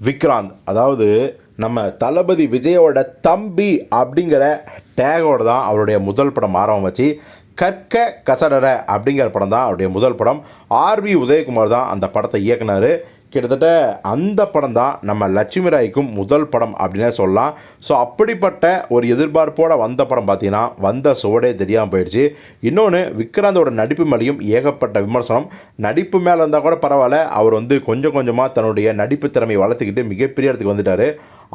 விக்ராந்த். அதாவது நம்ம தளபதி விஜயோட தம்பி அப்படிங்கிற டேகோட தான் அவருடைய முதல் படம் ஆரம்பம் வச்சு கற்க கசடர அப்படிங்கிற படம் தான் அவருடைய முதல் படம். ஆர்வி உதயகுமார் தான் அந்த படத்தை இயக்குனார். கிட்டத்தட்ட அந்த படம் தான் நம்ம லட்சுமி ராய்க்கும் முதல் படம் அப்படின்னே சொல்லலாம். ஸோ அப்படிப்பட்ட ஒரு எதிர்பார்ப்போட வந்த படம் பார்த்தீங்கன்னா வந்த சுவடே தெரியாமல் போயிடுச்சு. இன்னொன்று விக்ராந்தோட நடிப்பு மேலேயும் ஏகப்பட்ட விமர்சனம். நடிப்பு மேலே இருந்தால் கூட பரவாயில்ல. அவர் வந்து கொஞ்சம் கொஞ்சமாக தன்னுடைய நடிப்பு திறமையை வளர்த்துக்கிட்டு மிகப்பெரிய இடத்துக்கு வந்துட்டார்.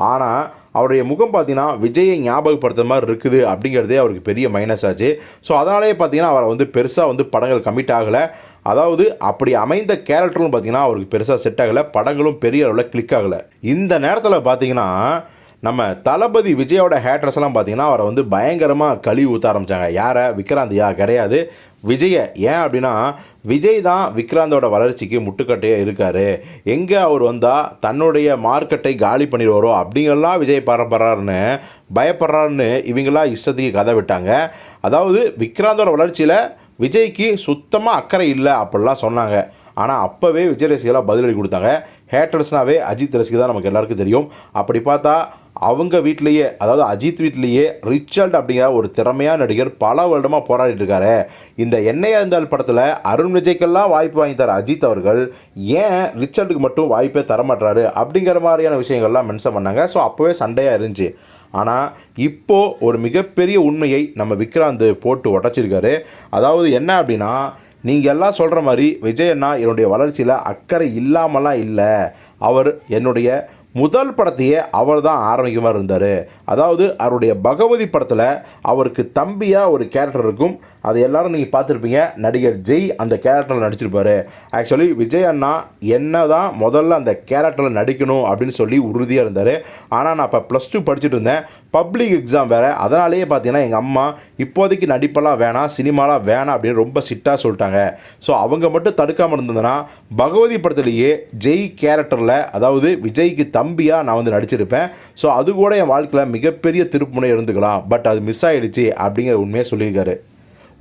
ஆனால் அவருடைய முகம் பார்த்தீங்கன்னா விஜயை ஞாபகப்படுத்துற மாதிரி இருக்குது அப்படிங்கிறதே அவருக்கு பெரிய மைனஸ் ஆச்சு. ஸோ அதனாலே பார்த்தீங்கன்னா அவரை வந்து பெருசாக வந்து படங்கள் கமிட் ஆகலை. அதாவது அப்படி அமைந்த கேரக்டரும் பார்த்தீங்கன்னா அவருக்கு பெருசாக செட் ஆகலை படங்களும் பெரிய அளவில் கிளிக் ஆகலை. இந்த நேரத்தில் பார்த்தீங்கன்னா நம்ம தளபதி விஜயோட ஹேட்ரஸ் எல்லாம் பார்த்தீங்கன்னா அவரை வந்து பயங்கரமாக கழுவி ஊற்ற ஆரம்பித்தாங்க யாரை? விக்ராந்தியா கிடையாது. விஜயை. ஏன் அப்படின்னா விஜய் தான் விக்ராந்தோட வளர்ச்சிக்கு முட்டுக்கட்டையாக இருக்கார். எங்கே அவர் வந்தால் தன்னுடைய மார்க்கெட்டை காலி பண்ணிடுவாரோ? அப்படிங்கெல்லாம் விஜய் பரப்படுறாருன்னு பயப்படுறாருன்னு இவங்களாம் இஷ்டத்துக்கு கதை விட்டாங்க. அதாவது விக்ராந்தோட வளர்ச்சியில் விஜய்க்கு சுத்தமாக அக்கறை இல்லை அப்படிலாம் சொன்னாங்க. ஆனால் அப்போவே விஜய் ரசிகர்களாக பதிலடி கொடுத்தாங்க. ஹேட்டர்ஸ்னாவே அஜித் ரசிகர் தான் நமக்கு எல்லாருக்கும் தெரியும். அப்படி பார்த்தா அவங்க வீட்லேயே அதாவது அஜித் வீட்லேயே ரிச்சர்ட் அப்படிங்கிற ஒரு திறமையான நடிகர் பல வருடமாக போராடிட்டு இருக்காரு. இந்த என்னையா இருந்தால் படத்தில் அருண் விஜய்க்கெல்லாம் வாய்ப்பு வாங்கி தர அஜித் அவர்கள் ஏன் ரிச்சர்டுக்கு மட்டும் வாய்ப்பே தரமாட்டாரு அப்படிங்கிற மாதிரியான விஷயங்கள்லாம் மென்ஷன் பண்ணாங்க. ஸோ அப்போவே சண்டையாக இருந்துச்சு. ஆனால் இப்போது ஒரு மிகப்பெரிய உண்மையை நம்ம விக்ராந்த் போட்டு உடச்சிருக்காரு. அதாவது என்ன அப்படின்னா நீங்கள் எல்லாம் சொல்கிற மாதிரி விஜய் அண்ணா என்னுடைய வளர்ச்சியில் அக்கறை இல்லாமலாம் இல்லை. அவர் என்னுடைய முதல் படத்தையே அவர் தான் ஆரம்பிக்க இருந்தார். அதாவது அவருடைய பகவதி படத்தில் அவருக்கு தம்பியாக ஒரு கேரக்டர் இருக்கும். அது எல்லாரும் நீங்கள் பார்த்துருப்பீங்க. நடிகர் ஜெய் அந்த கேரக்டரில் நடிச்சிருப்பார். ஆக்சுவலி விஜய் அண்ணா என்ன தான் முதல்ல அந்த கேரக்டரில் நடிக்கணும் அப்படின்னு சொல்லி உறுதியாக இருந்தார். ஆனால் நான் இப்போ ப்ளஸ் டூ படிச்சுட்டு இருந்தேன். பப்ளிக் எக்ஸாம் வேறு. அதனாலேயே பார்த்தீங்கன்னா எங்கள் அம்மா இப்போதைக்கு நடிப்பெல்லாம் வேணாம் சினிமாலாம் வேணாம் அப்படின்னு ரொம்ப சிட்டாக சொல்லிட்டாங்க. ஸோ அவங்க மட்டும் தடுக்காமல் இருந்ததுன்னா பகவதி படத்துலேயே ஜெய் கேரக்டரில் அதாவது விஜய்க்கு தம்பியாக நான் வந்து நடிச்சிருப்பேன். ஸோ அது கூட என் வாழ்க்கையில் மிகப்பெரிய திருப்புமுனை இருந்துக்கலாம். பட் அது மிஸ் ஆகிடுச்சு அப்படிங்கிற உண்மையை சொல்லியிருக்காரு.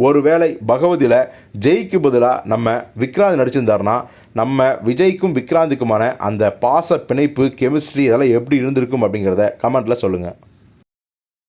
ஒருவேளை பகவதியில் ஜெய்க்கு பதிலாக நம்ம விக்ராந்த் நடிச்சிருந்தாருன்னா நம்ம விஜய்க்கும் விக்ராந்துக்குமான அந்த பாச பிணைப்பு கெமிஸ்ட்ரி இதெல்லாம் எப்படி இருந்திருக்கும் அப்படிங்கிறத கமெண்ட்டில் சொல்லுங்கள்